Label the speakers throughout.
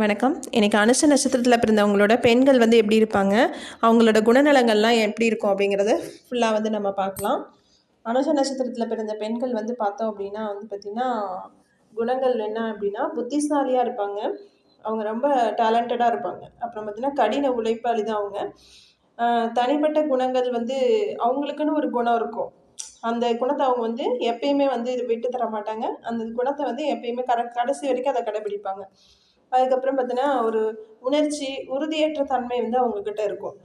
Speaker 1: வணக்கம். எனக்கு அனுஷ நட்சத்திரத்தில் பிறந்தவங்களோட பெண்கள் வந்து எப்படி இருப்பாங்க? அவங்களோட குணநலங்கள்லாம் எப்படி இருக்கும் அப்படிங்கிறத ஃபுல்லாக வந்து நம்ம பார்க்கலாம். அனுஷ நட்சத்திரத்தில் பிறந்த பெண்கள் வந்து பார்த்தோம் அப்படின்னா வந்து பார்த்திங்கன்னா குணங்கள் என்ன அப்படின்னா புத்திசாலியாக இருப்பாங்க. அவங்க ரொம்ப டேலண்டடாக இருப்பாங்க. அப்புறம் பார்த்திங்கன்னா கடின உழைப்பாளி தான் அவங்க தனிப்பட்ட குணங்கள் வந்து அவங்களுக்குன்னு ஒரு குணம் இருக்கும். அந்த குணத்தை அவங்க வந்து எப்பயுமே வந்து இது விட்டு தர மாட்டாங்க. அந்த குணத்தை வந்து எப்பயுமே கட கடைசி வரைக்கும் அதை கடைபிடிப்பாங்க. அதுக்கப்புறம் பார்த்தீங்கன்னா ஒரு உணர்ச்சி உறுதியற்ற தன்மை வந்து அவங்கக்கிட்ட இருக்கும்.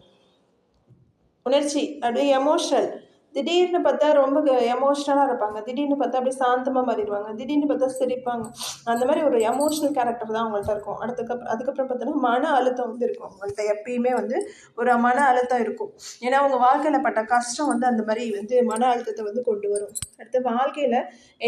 Speaker 1: உணர்ச்சி அப்படியே எமோஷனல் திடீர்னு பார்த்தா ரொம்ப எமோஷ்னலாக இருப்பாங்க. திடீர்னு பார்த்தா அப்படியே சாந்தமாக மாறிடுவாங்க. திடீர்னு பார்த்தா சிரிப்பாங்க. அந்த மாதிரி ஒரு எமோஷ்னல் கேரக்டர் தான் அவங்கள்ட்ட இருக்கும். அடுத்துக்கப்புறம் அதுக்கப்புறம் பார்த்தோன்னா மன அழுத்தம் வந்து இருக்கும். அவங்கள்ட்ட எப்பயுமே வந்து ஒரு மன அழுத்தம் இருக்கும். ஏன்னா அவங்க வாழ்க்கையில் பட்ட கஷ்டம் வந்து அந்த மாதிரி வந்து மன அழுத்தத்தை வந்து கொண்டு வரும். அடுத்து வாழ்க்கையில்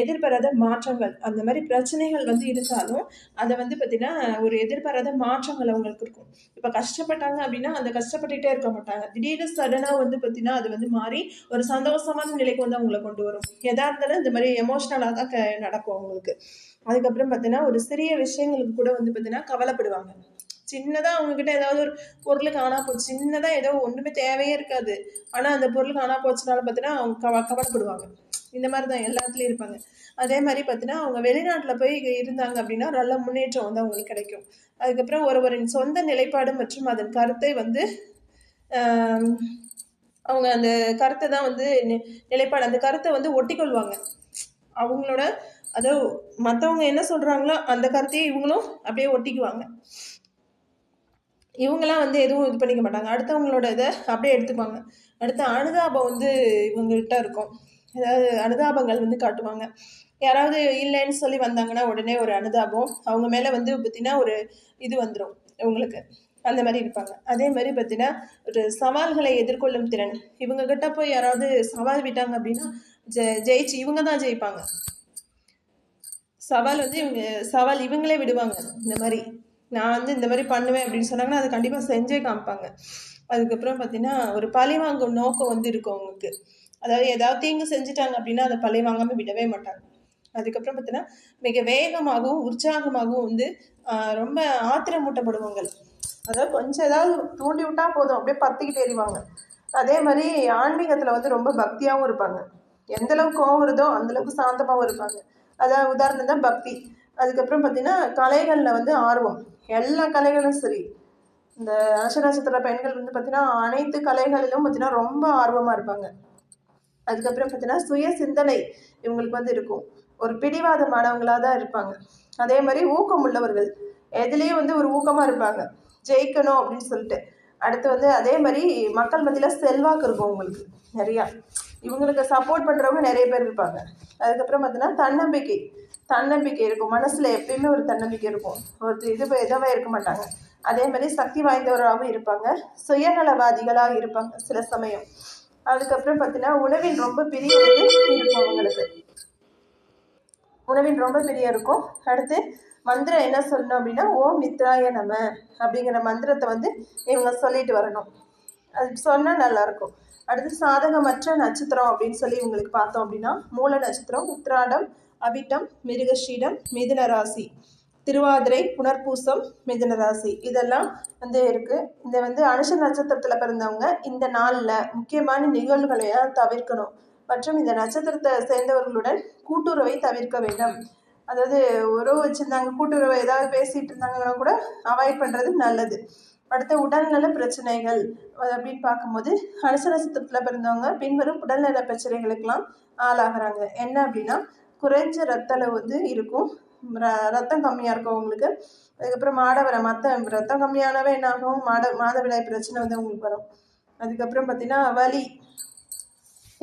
Speaker 1: எதிர்பாராத மாற்றங்கள் அந்த மாதிரி பிரச்சனைகள் வந்து இருந்தாலும் அதை வந்து பார்த்திங்கன்னா ஒரு எதிர்பாராத மாற்றங்கள் அவங்களுக்கு இருக்கும். இப்போ கஷ்டப்பட்டாங்க அப்படின்னா அந்த கஷ்டப்பட்டுகிட்டே இருக்க மாட்டாங்க. திடீர்னு சடனாக வந்து பார்த்திங்கன்னா அது வந்து மாறி ஒரு சந்தோஷமான நிலைக்கு வந்து அவங்கள கொண்டு வரும். எதா இருந்தாலும் இந்த மாதிரி எமோஷ்னலாக தான் க நடக்கும் அவங்களுக்கு. அதுக்கப்புறம் பார்த்தீங்கன்னா ஒரு சிறிய விஷயங்களுக்கு கூட வந்து பார்த்தீங்கன்னா கவலைப்படுவாங்க. சின்னதாக அவங்கக்கிட்ட ஏதாவது ஒரு பொருள் காணா போச்சு சின்னதாக ஏதோ ஒன்றுமே தேவையே இருக்காது. ஆனால் அந்த பொருள் காணா போச்சுனால பார்த்தீங்கன்னா அவங்க கவ கவலைப்படுவாங்க. இந்த மாதிரி தான் எல்லாத்துலேயும் இருப்பாங்க. அதே மாதிரி பார்த்தீங்கன்னா அவங்க வெளிநாட்டில் போய் இருந்தாங்க அப்படின்னா நல்ல முன்னேற்றம் வந்து அவங்களுக்கு கிடைக்கும். அதுக்கப்புறம் ஒருவரின் சொந்த நிலைப்பாடு மற்றும் அதன் கருத்தை வந்து அவங்க அந்த கருத்தை தான் வந்து நிலைப்பாடு அந்த கருத்தை வந்து ஒட்டிக்கொள்வாங்க. அவங்களோட அதாவது மற்றவங்க என்ன சொல்கிறாங்களோ அந்த கருத்தையே இவங்களும் அப்படியே ஒட்டிக்குவாங்க. இவங்கெல்லாம் வந்து எதுவும் இது பண்ணிக்க மாட்டாங்க. அடுத்தவங்களோட இதை அப்படியே எடுத்துப்பாங்க அடுத்த அனுதாபம் வந்து இவங்ககிட்ட இருக்கும். ஏதாவது அனுதாபங்கள் வந்து காட்டுவாங்க. யாராவது இல்லைன்னு சொல்லி வந்தாங்கன்னா உடனே ஒரு அனுதாபம் அவங்க மேலே வந்து பார்த்தீங்கன்னா ஒரு இது வந்துடும் இவங்களுக்கு. அந்த மாதிரி இருப்பாங்க. அதே மாதிரி பார்த்தீங்கன்னா ஒரு சவால்களை எதிர்கொள்ளும் திறன். இவங்க கிட்ட போய் யாராவது சவால் விட்டாங்க அப்படின்னா ஜெ ஜெயிச்சு இவங்க தான் ஜெயிப்பாங்க. சவால் வந்து இவங்க சவால் இவங்களே விடுவாங்க. இந்த மாதிரி நான் வந்து இந்த மாதிரி பண்ணுவேன் அப்படின்னு சொன்னாங்கன்னா அதை கண்டிப்பாக செஞ்சே காமிப்பாங்க. அதுக்கப்புறம் பார்த்தீங்கன்னா ஒரு பழி வாங்கும் நோக்கம் வந்து இருக்கும் அவங்களுக்கு. அதாவது ஏதாவது தீங்கு செஞ்சுட்டாங்க அப்படின்னா அதை பழி வாங்காமல் விடவே மாட்டாங்க. அதுக்கப்புறம் பார்த்தீங்கன்னா மிக வேகமாகவும் உற்சாகமாகவும் வந்து ரொம்ப ஆத்திரமூட்டப்படுவாங்க அதாவது கொஞ்சம் ஏதாவது தூண்டி விட்டால் போதும். அப்படியே பத்திக்கிட்டு எறிவாங்க அதே மாதிரி ஆன்மீகத்தில் வந்து ரொம்ப பக்தியாகவும் இருப்பாங்க. எந்த அளவுக்கு கோவம் வருதோ அந்தளவுக்கு சாந்தமாகவும் இருப்பாங்க. அதாவது உதாரணம் தான் பக்தி. அதுக்கப்புறம் பார்த்தீங்கன்னா கலைகளில் வந்து ஆர்வம். எல்லா கலைகளும் சரி. இந்த நட்சத்திர பெண்கள் வந்து பார்த்தீங்கன்னா அனைத்து கலைகளிலும் பார்த்தீங்கன்னா ரொம்ப ஆர்வமாக இருப்பாங்க. அதுக்கப்புறம் பார்த்தீங்கன்னா சுய சிந்தனை இவங்களுக்கு வந்து இருக்கும். ஒரு பிடிவாதமானவங்களாக தான் இருப்பாங்க. அதே மாதிரி ஊக்கம் உள்ளவர்கள் எதுலேயும் வந்து ஒரு ஊக்கமாக இருப்பாங்க. ஜெயிக்கணும் அப்படின்னு சொல்லிட்டு. அடுத்து வந்து அதே மாதிரி மக்கள் மத்தியில் செல்வாக்கு இருக்கும் உங்களுக்கு நிறையா. இவங்களுக்கு சப்போர்ட் பண்ணுறவங்க நிறைய பேர் இருப்பாங்க. அதுக்கப்புறம் பார்த்தீங்கன்னா தன்னம்பிக்கை. தன்னம்பிக்கை இருக்கும். மனசில் எப்பயுமே ஒரு தன்னம்பிக்கை இருக்கும். ஒரு இது எதவாக இருக்க மாட்டாங்க. அதே மாதிரி சக்தி வாய்ந்தவராகவும் இருப்பாங்க. சுயநலவாதிகளாக இருப்பாங்க சில சமயம். அதுக்கப்புறம் பார்த்தீங்கன்னா உணவின் ரொம்ப பிரிய வந்து இருக்கும் அவங்களுக்கு. உணவின் ரொம்ப பெரிய இருக்கும். அடுத்து மந்திரம் என்ன சொல்லணும் அப்படின்னா ஓம் மித்ராய நம அப்படிங்கிற மந்திரத்தை வந்து இவங்க சொல்லிட்டு வரணும். அது சொன்னால் நல்லாயிருக்கும் அடுத்து சாதகமற்ற நட்சத்திரம் அப்படின்னு சொல்லி இவங்களுக்கு பார்த்தோம் அப்படின்னா மூல நட்சத்திரம் உத்ராடம் அவிட்டம் மிருகஷீடம் மிதுன ராசி. திருவாதிரை புனர்பூசம் மிதுன ராசி. இதெல்லாம் வந்து இருக்குது இந்த வந்து அனுஷ நட்சத்திரத்தில் பிறந்தவங்க இந்த நாளில் முக்கியமான நிகழ்வுகளையெல்லாம் தவிர்க்கணும். மற்றும் இந்த நட்சத்திரத்தை சேர்ந்தவர்களுடன் கூட்டுறவை தவிர்க்க வேண்டும். அதாவது உறவு வச்சுருந்தாங்க கூட்டுறவை ஏதாவது பேசிகிட்டு இருந்தாங்கன்னா கூட அவாய்ட் பண்ணுறது நல்லது. அடுத்த உடல்நல பிரச்சனைகள் அப்படின்னு பார்க்கும்போது அனுச நட்சத்திரத்தில் பிறந்தவங்க பின்வரும் உடல்நல பிரச்சனைகளுக்கெல்லாம் ஆளாகிறாங்க. என்ன அப்படின்னா குறைஞ்ச ரத்த அளவு வந்து இருக்கும். ர- ரத்தம் கம்மியாக இருக்கும் அவங்களுக்கு அதுக்கப்புறம் மாடவரை மற்ற ரத்தம் கம்மியானவே என்ன ஆகும் மாட மாதவிடாய் பிரச்சனை வந்து அவங்களுக்கு வரும். அதுக்கப்புறம் பார்த்தீங்கன்னா வலி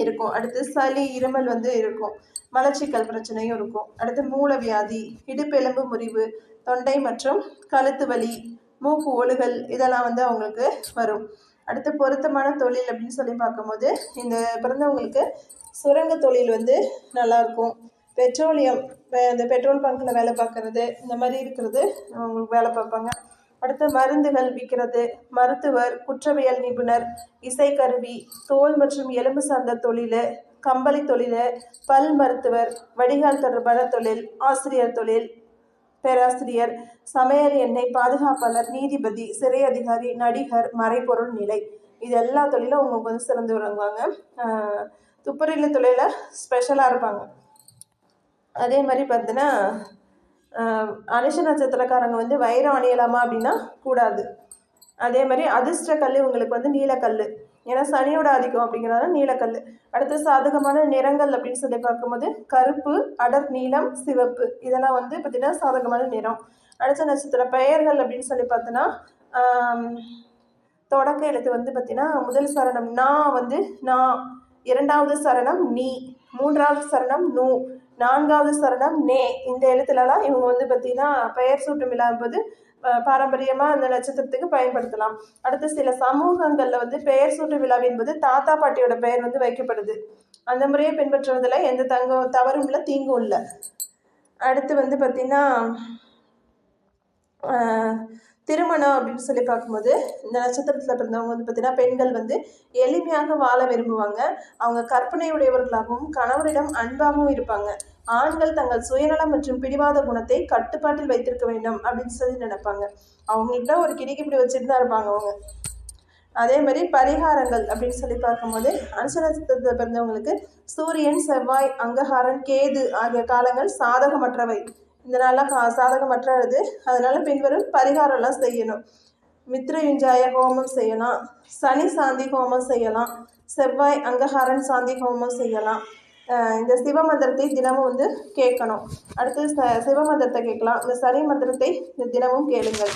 Speaker 1: இருக்கும். அடுத்து சளி இருமல் வந்து இருக்கும். மலச்சிக்கல் பிரச்சனையும் இருக்கும். அடுத்து மூலவியாதி இடுப்பெலும்பு முறிவு தொண்டை மற்றும் கழுத்து வலி மூக்கு ஒழுகல் இதெல்லாம் வந்து அவங்களுக்கு வரும். அடுத்து பொருத்தமான தொழில் அப்படின்னு சொல்லி பார்க்கும்போது இந்த பிறந்தவங்களுக்கு சுரங்க தொழில் வந்து நல்லாயிருக்கும் பெட்ரோலியம் இந்த பெட்ரோல் பங்க்கில் வேலை பார்க்குறது இந்த மாதிரி இருக்கிறது அவங்களுக்கு வேலை பார்ப்பாங்க. அடுத்து மருந்துகள் விற்கிறது. மருத்துவர் குற்றவியல் நிபுணர் இசைக்கருவி தோல் மற்றும் எலும்பு சார்ந்த தொழில் கம்பளி தொழில் பல் மருத்துவர் வடிகால் தொடர்பான தொழில் ஆசிரியர் தொழில் பேராசிரியர் சமையல் எண்ணெய் பாதுகாப்பாளர் நீதிபதி சிறை அதிகாரி நடிகர் மறைபொருள் நிலை. இது எல்லா தொழிலும் அவங்களுக்கு வந்து சிறந்து விளங்குவாங்க. துப்புரவு தொழிலில் ஸ்பெஷலாக இருப்பாங்க. அதே மாதிரி பார்த்தீங்கன்னா அனுஷ நட்சத்திரக்காரங்க வந்து வைரம் அணியலாமா அப்படின்னா கூடாது. அதே மாதிரி அதிர்ஷ்ட கல் உங்களுக்கு வந்து நீலக்கல் ஏன்னா சனியோட ஆதிக்கம் அப்படிங்கிறதால நீலக்கல் அடுத்து சாதகமான நிறங்கள் அப்படின்னு சொல்லி பார்க்கும்போது கருப்பு அடர் நீலம் சிவப்பு. இதெல்லாம் வந்து பார்த்திங்கன்னா சாதகமான நிறம். அடுத்த நட்சத்திர பெயர்கள் அப்படின்னு சொல்லி பார்த்தோன்னா தொடக்க எழுத்து வந்து பார்த்திங்கன்னா முதல் சரணம் நா வந்து நா இரண்டாவது சரணம் நீ மூன்றாவது சரணம் நூ. நான்காவது சரணம் நே. இந்த எழுத்துலலாம் இவங்க வந்து பார்த்திங்கன்னா பெயர் சூட்டும் விழா பாரம்பரியமாக அந்த நட்சத்திரத்துக்கு பயன்படுத்தலாம். அடுத்து சில சமூகங்களில் வந்து பெயர் சூட்டு விழா என்பது தாத்தா பாட்டியோட பெயர் வந்து வைக்கப்படுது. அந்த முறையை பின்பற்றுவதில் எந்த தங்கம் தவறும் இல்லை தீங்கும் இல்லை. அடுத்து வந்து பார்த்திங்கன்னா திருமணம் அப்படின்னு சொல்லி பார்க்கும்போது இந்த நட்சத்திரத்தில் பிறந்தவங்க வந்து பார்த்திங்கன்னா பெண்கள் வந்து எளிமையாக வாழ விரும்புவாங்க. அவங்க கற்பனையுடையவர்களாகவும் கணவரிடம் அன்பாகவும் இருப்பாங்க. ஆண்கள் தங்கள் சுயநலம் மற்றும் பிடிவாத குணத்தை கட்டுப்பாட்டில் வைத்திருக்க வேண்டும் அப்படின்னு சொல்லி நினைப்பாங்க. அவங்கள்ட்ட ஒரு கிடிக்கிப்பிடி வச்சுட்டு தான் இருப்பாங்க அவங்க. அதே மாதிரி பரிகாரங்கள் அப்படின்னு சொல்லி பார்க்கும்போது அனுச நட்சத்திரத்தில் பிறந்தவங்களுக்கு சூரியன் செவ்வாய் அங்ககாரன் கேது ஆகிய காலங்கள் சாதகமற்றவை. இந்த நாளெலாம் கா சாதகமற்றது அதனால் பின்வரும் பரிகாரம்லாம் செய்யணும். மித்ரயுஞ்சாய ஹோமம் செய்யலாம். சனி சாந்தி ஹோமம் செய்யலாம். செவ்வாய் அங்கஹாரன் சாந்தி ஹோமம் செய்யலாம். இந்த சிவ மந்திரத்தை தினமும் வந்து கேட்கணும். அடுத்து ச சிவ மந்திரத்தை கேட்கலாம். இந்த சனி மந்திரத்தை தினமும் கேளுங்கள்.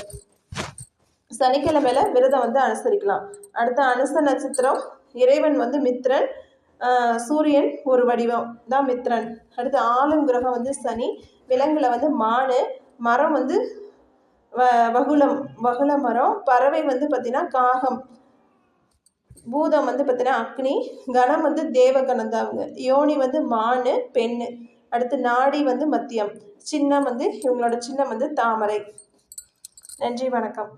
Speaker 1: சனிக்கிழமையில விரதம் வந்து அனுசரிக்கலாம். அடுத்து அனுச நட்சத்திரம் இறைவன் வந்து மித்ரன் சூரியன் ஒரு வடிவம் தான் மித்ரன். அடுத்து ஆளும் கிரகம் வந்து சனி. விலங்குல வந்து மானு. மரம் வந்து வ வகுளம் வகுள மரம். பறவை வந்து பார்த்திங்கன்னா காகம். பூதம் வந்து பார்த்திங்கன்னா அக்னி. கணம் வந்து தேவகணம் தான் அவங்க. யோனி வந்து மானு பெண்ணு. அடுத்து நாடி வந்து மத்தியம். சின்னம் வந்து இவங்களோட சின்னம் வந்து தாமரை. நன்றி வணக்கம்.